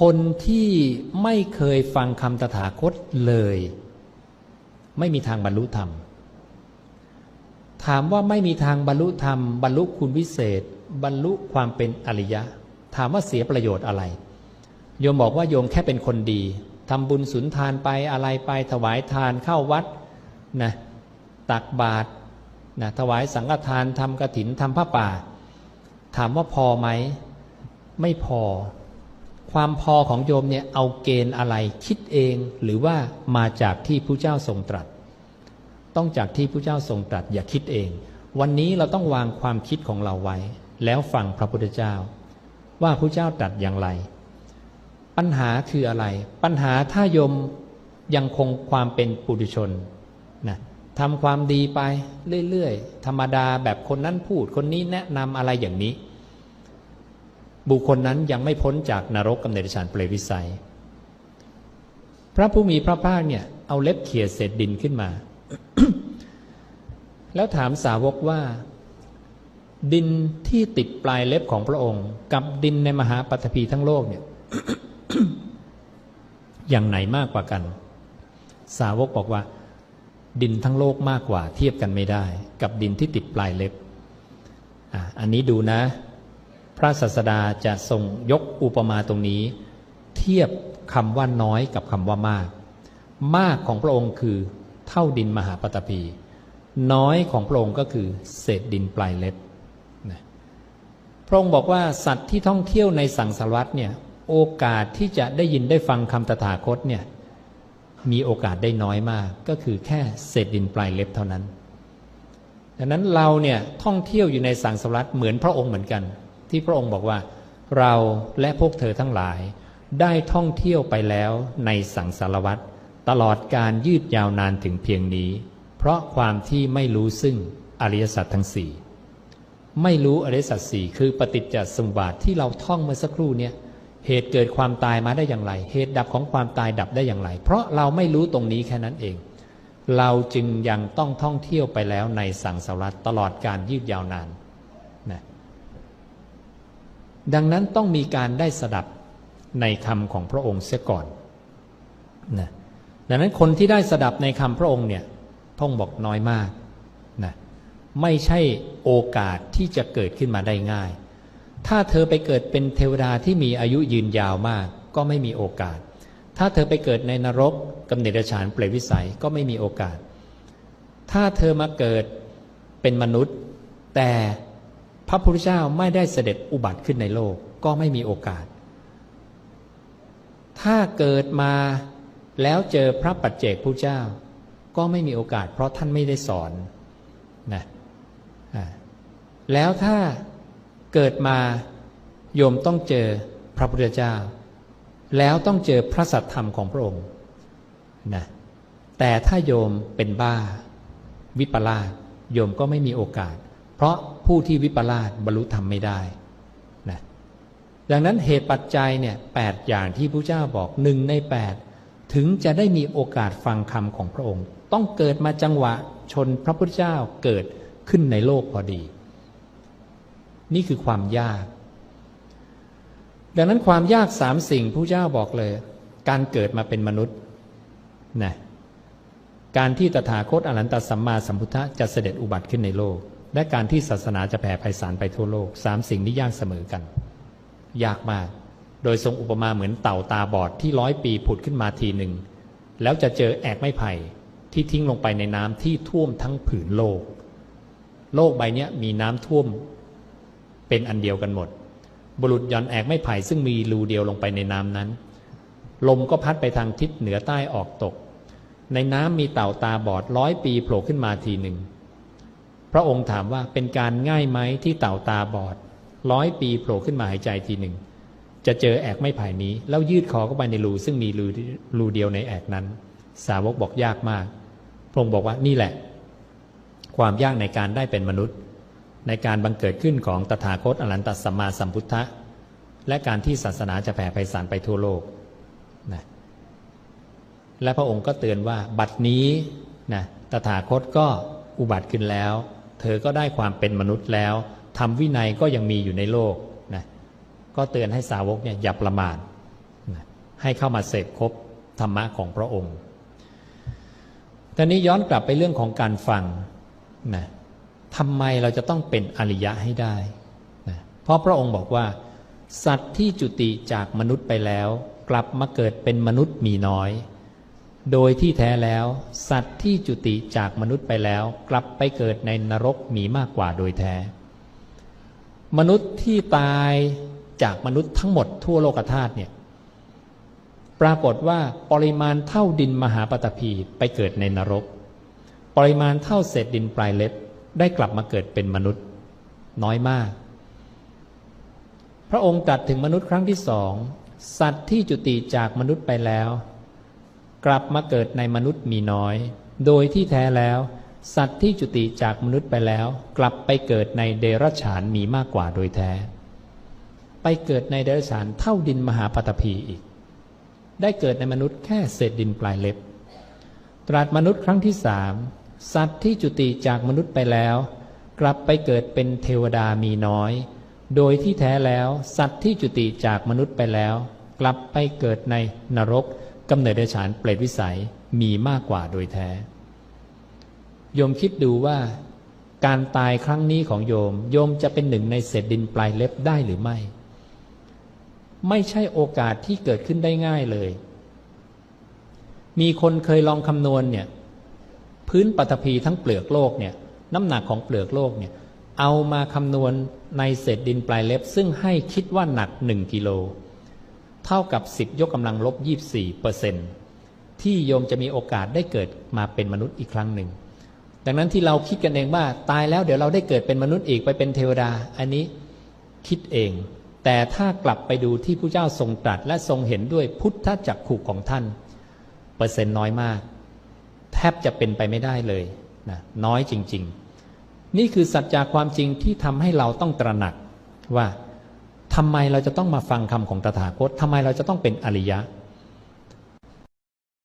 คนที่ไม่เคยฟังคำตถาคตเลย ไม่มีทางบรรลุธรรม ถามว่าไม่มีทางบรรลุธรรม บรรลุคุณวิเศษ บรรลุความเป็นอริยะ ถามว่าเสียประโยชน์อะไร โยมบอกว่าโยมแค่เป็นคนดีทำบุญสุนทานไปอะไรไปถวายทานเข้าวัดนะตักบาตรนะถวายสังฆทานทำกระถินทำผ้าป่า ถามว่าพอไหม ไม่พอ ความพอของโยมเนี่ยเอาเกณฑ์อะไรคิดเองหรือว่ามาจากที่ผู้เจ้าทรงตรัส ต้องจากที่ผู้เจ้าทรงตรัสอย่าคิดเอง วันนี้เราต้องวางความคิดของเราไว้ แล้วฟังพระพุทธเจ้า ว่าผู้เจ้าตรัสอย่างไร ปัญหาคืออะไร ปัญหาถ้าโยมยังคงความเป็นปุถุชนนะทำความดีไปเรื่อยๆธรรมดาแบบคนนั้นพูดคนนี้แนะนำอะไรอย่างนี้ บุคคลนั้นยังไม่พ้นจากนรกกำเนิดฌานเปรวิสัย พระผู้มีพระภาคเนี่ย เอาเล็บเขี่ยเศษดินขึ้นมา แล้วถามสาวกว่า ดินที่ติดปลายเล็บของพระองค์ กับดินในมหาปัตภีทั้งโลกเนี่ย อย่างไหนมากกว่ากัน สาวกบอกว่า ดินทั้งโลกมากกว่า เทียบกันไม่ได้ กับดินที่ติดปลายเล็บอะอันนี้ดูนะ พระศาสดาจะทรงยกอุปมาตรงนี้ เทียบคำว่าน้อยกับคำว่ามาก มากของพระองค์คือเท่าดินมหาปตพี น้อยของพระองค์ก็คือเศษดินปลายเล็บพระองค์บอกว่าสัตว์ที่ท่องเที่ยวในสังสารวัตเนี่ยโอกาสที่จะได้ยินได้ฟังคำตถาคตเนี่ยมีโอกาสได้น้อยมาก ก็คือแค่เศษดินปลายเล็บเท่านั้นดังนั้นเราเนี่ยท่องเที่ยวอยู่ในสังสารวัตเหมือนพระองค์เหมือนกัน ที่พระองค์บอกว่า เราและพวกเธอทั้งหลาย ได้ท่องเที่ยวไปแล้วในสังสารวัตตลอดการยืดยาวนานถึงเพียงนี้ เพราะความที่ไม่รู้ซึ่งอริยสัจทั้งสี่ไม่รู้อริยสัจสี่คือปฏิจจสมุปบาทที่เราท่องเมื่อสักครู่เนี่ยเหตุเกิดความตายมาได้อย่างไร เหตุดับของความตายดับได้อย่างไร เพราะเราไม่รู้ตรงนี้แค่นั้นเอง เราจึงยังต้องท่องเที่ยวไปแล้วในสังสารวัตตลอดการยืดยาวนาน ดังนั้นต้องมีการได้สดับในคำของพระองค์เสียก่อนนะดังนั้นคนที่ได้สดับในคำพระองค์เนี่ยพระองค์บอกน้อยมากนะไม่ใช่โอกาสที่จะเกิดขึ้นมาได้ง่าย ถ้าเธอไปเกิดเป็นเทวดาที่มีอายุยืนยาวมาก ก็ไม่มีโอกาส ถ้าเธอไปเกิดในนรกกำเนิดฉานเปรตวิสัยก็ไม่มีโอกาส ถ้าเธอมาเกิดเป็นมนุษย์ แต่ พระพุทธเจ้าไม่ได้เสด็จอุบัติขึ้นในโลกก็ไม่มีโอกาส ถ้าเกิดมาแล้วเจอพระปัจเจกพุทธเจ้า ก็ไม่มีโอกาส เพราะท่านไม่ได้สอนนะแล้วถ้าเกิดมาโยมต้องเจอพระพุทธเจ้า แล้วต้องเจอพระสัทธรรมของพระองค์นะแต่ถ้าโยมเป็นบ้า วิปลาสโยมก็ไม่มีโอกาส เพราะผู้ที่วิปลาสบรรลุธรรมไม่ได้นะดังนั้นเหตุปัจจัยเนี่ยแปดอย่างที่พระเจ้าบอกหนึ่งในแปดถึงจะได้มีโอกาสฟังคำของพระองค์ ต้องเกิดมาจังหวะชนพระพุทธเจ้าเกิดขึ้นในโลกพอดี นี่คือความยาก ดังนั้นความยากสามสิ่งผู้เจ้าบอกเลย การเกิดมาเป็นมนุษย์นะการที่ตถาคตอรันตสัมมาสัมพุทธะจะเสด็จอุบัติขึ้นในโลก และการที่ศาสนาจะแผ่ไพศาลไปทั่วโลกสามสิ่งนี้ยากเสมอกัน ยากมาก โดยทรงอุปมาเหมือนเต่าตาบอดที่ร้อยปีผุดขึ้นมาทีหนึ่ง แล้วจะเจอแอกไม้ไผ่ที่ทิ้งลงไปในน้ำที่ท่วมทั้งผืนโลก โลกใบนี้มีน้ำท่วมเป็นอันเดียวกันหมด บุรุษย่อนแอกไม้ไผ่ซึ่งมีรูเดียวลงไปในน้ำนั้น ลมก็พัดไปทางทิศเหนือใต้ออกตก ในน้ำมีเต่าตาบอดร้อยปีโผล่ขึ้นมาทีหนึ่ง พระองค์ถามว่าเป็นการง่ายไหมที่เต่าตาบอดร้อยปีโผล่ขึ้นมาหายใจทีหนึ่ง จะเจอแอกไม้ไผ่านี้ แล้วยืดคอเข้าไปในรูซึ่งมีรูรูเดียวในแอกนั้น สาวกบอกยากมาก พระองค์บอกว่านี่แหละ ความยากในการได้เป็นมนุษย์ ในการบังเกิดขึ้นของตถาคตอรันตสัมมาสัมพุทธะและการที่ศาสนาจะแผ่ไพศาลไปทั่วโลกนะและพระองค์ก็เตือนว่าบัดนี้นะตถาคตก็อุบัติขึ้นแล้ว เธอก็ได้ความเป็นมนุษย์แล้วทำวินัยก็ยังมีอยู่ในโลกนะก็เตือนให้สาวกเนี่ยอย่าประมาทนะให้เข้ามาเสพครบธรรมะของพระองค์ตอนนี้ย้อนกลับไปเรื่องของการฟังนะทำไมเราจะต้องเป็นอริยะให้ได้นะเพราะพระองค์บอกว่า สัตว์ที่จุติจากมนุษย์ไปแล้ว กลับมาเกิดเป็นมนุษย์มีน้อย โดยที่แท้แล้ว สัตว์ที่จุติจากมนุษย์ไปแล้ว กลับไปเกิดในนรกมีมากกว่าโดยแท้ มนุษย์ที่ตายจากมนุษย์ทั้งหมดทั่วโลกธาตุเนี่ยปรากฏว่าปริมาณเท่าดินมหาปฐพีไปเกิดในนรก ปริมาณเท่าเศษดินปลายเล็บได้กลับมาเกิดเป็นมนุษย์น้อยมาก พระองค์ตรัสถึงมนุษย์ครั้งที่สองสัตว์ที่จุติจากมนุษย์ไปแล้ว กลับมาเกิดในมนุษย์มีน้อย โดยที่แท้แล้ว สัตว์ที่จุติจากมนุษย์ไปแล้ว กลับไปเกิดในเดรัจฉานมีมากกว่าโดยแท้ ไปเกิดในเดรัจฉานเท่าดินมหาปฐพีอีก ได้เกิดในมนุษย์แค่เศษดินปลายเล็บ ตรัสมนุษย์ครั้งที่สามสัตว์ที่จุติจากมนุษย์ไปแล้ว กลับไปเกิดเป็นเทวดามีน้อย โดยที่แท้แล้ว สัตว์ที่จุติจากมนุษย์ไปแล้ว กลับไปเกิดในนรก กำเนิดเดรัจฉานเปรตวิสัยมีมากกว่าโดยแท้ โยมคิดดูว่าการตายครั้งนี้ของโยม โยมจะเป็นหนึ่งในเศษดินปลายเล็บได้หรือไม่ ไม่ใช่โอกาสที่เกิดขึ้นได้ง่ายเลย มีคนเคยลองคำนวณเนี่ย พื้นปฐพีทั้งเปลือกโลกเนี่ย น้ำหนักของเปลือกโลกเนี่ย เอามาคำนวณในเศษดินปลายเล็บ ซึ่งให้คิดว่าหนักหนึ่งกิโล เท่ากับ 10 ยกกำลังลบ 24เปอร์เซนที่โยมจะมีโอกาสได้เกิดมาเป็นมนุษย์อีกครั้งหนึ่ง ดังนั้นที่เราคิดกันเองว่าตายแล้วเดี๋ยวเราได้เกิดเป็นมนุษย์อีกไปเป็นเทวดา อันนี้คิดเอง แต่ถ้ากลับไปดูที่ผู้เจ้าทรงตรัสและทรงเห็นด้วยพุทธจักขู่ของท่าน เปอร์เซ็นต์น้อยมาก แทบจะเป็นไปไม่ได้เลยนะน้อยจริง ๆ นี่คือสัจจะความจริงที่ทำให้เราต้องตระหนักว่า ทำไมเราจะต้องมาฟังคำของตถาคตทำไมเราจะต้องเป็นอริยะ